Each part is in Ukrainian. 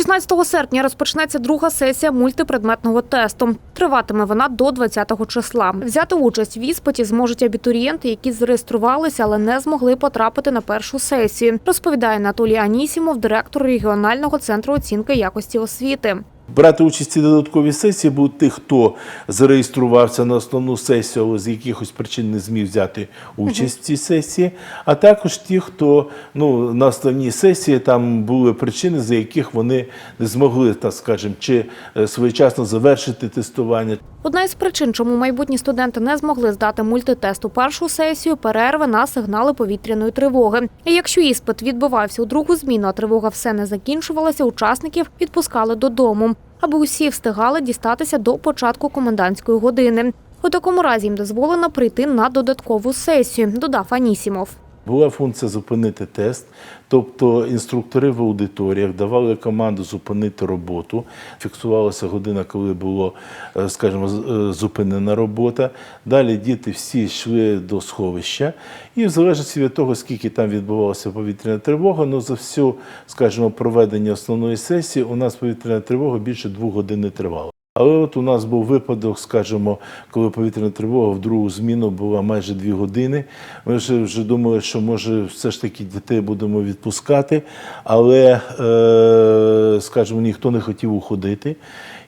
16 серпня розпочнеться друга сесія мультипредметного тесту. Триватиме вона до 20 числа. Взяти участь в іспиті зможуть абітурієнти, які зареєструвалися, але не змогли потрапити на першу сесію. Розповідає Анатолій Анісімов, директор регіонального центру оцінки якості освіти. Брати участь у додатковій сесії будуть тих, хто зареєструвався на основну сесію, але з якихось причин не зміг взяти участь в цій сесії, а також ті, хто ну, на основній сесії там були причини, за яких вони не змогли, так скажемо, чи е, своєчасно завершити тестування, Одна із причин, чому майбутні студенти не змогли здати мультитест у першу сесію, перерви на сигнали повітряної тривоги. І якщо іспит відбувався у другу зміну, а тривога все не закінчувалася, учасників відпускали додому, аби усі встигали дістатися до початку комендантської години. У такому разі їм дозволено прийти на додаткову сесію, додав Анісімов. Була функція зупинити тест, тобто інструктори в аудиторіях давали команду зупинити роботу. Фіксувалася година, коли було, е, скажімо, е, зупинена робота. Далі діти всі йшли до сховища, і в залежності від того, скільки там відбувалася повітряна тривога, ну за всю, скажімо, проведення основної сесії у нас повітряна тривога більше двох годин не тривала. Але от у нас був випадок, скажімо, коли повітряна тривога в другу зміну була майже дві години. Ми вже, вже думали, що може все ж таки дітей будемо відпускати, але, е, скажімо, ніхто не хотів уходити.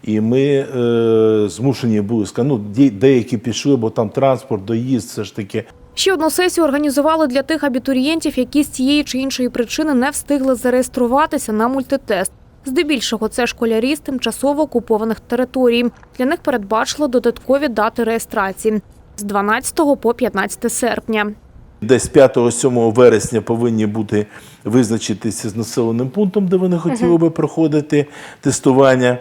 І ми е, змушені були ну, деякі пішли, бо там транспорт, доїзд, все ж таки. Ще одну сесію організували для тих абітурієнтів, які з цієї чи іншої причини не встигли зареєструватися на мультитест. Здебільшого це школярі з тимчасово окупованих територій. Для них передбачили додаткові дати реєстрації з 12 по 15 серпня. Десь 5-7 вересня повинні бути визначитися з населеним пунктом, де вони хотіли би проходити тестування.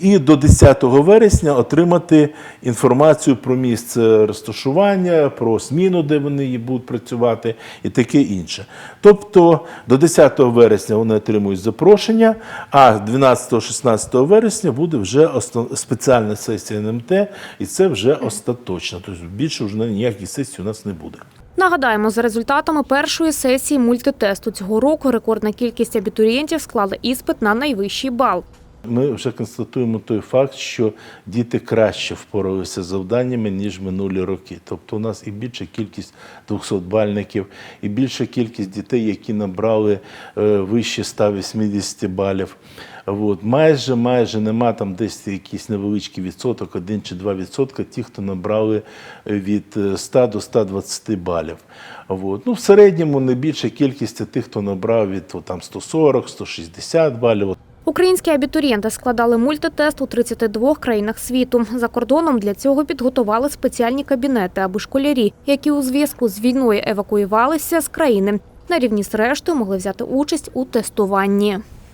І до 10 вересня отримати інформацію про місце розташування, про зміну, де вони будуть працювати, і таке інше. Тобто до 10 вересня вони отримують запрошення, а 12-16 вересня буде вже спеціальна сесія НМТ, і це вже остаточно. Тобто більше вже ніяких сесій у нас не буде. Нагадаємо, за результатами першої сесії мультитесту цього року рекордна кількість абітурієнтів склали іспит на найвищий бал. Ми вже констатуємо той факт, що діти краще впоралися з завданнями, ніж минулі роки. Тобто у нас і більша кількість 200-бальників, і більша кількість дітей, які набрали е, вище 180 балів. От. Майже, майже нема там десь якийсь невеличкий відсоток, 1 чи 2 відсотка, ті, хто набрали е, від е, 100 до 120 балів. От. Ну, в середньому не більша кількість тих, хто набрав від там, 140, 160 балів. Українські абітурієнти складали мультитест у 32 країнах світу. За кордоном для цього підготували спеціальні кабінети, аби школярі, які у зв'язку з війною евакуювалися з країни, на рівні з рештою могли взяти участь у тестуванні.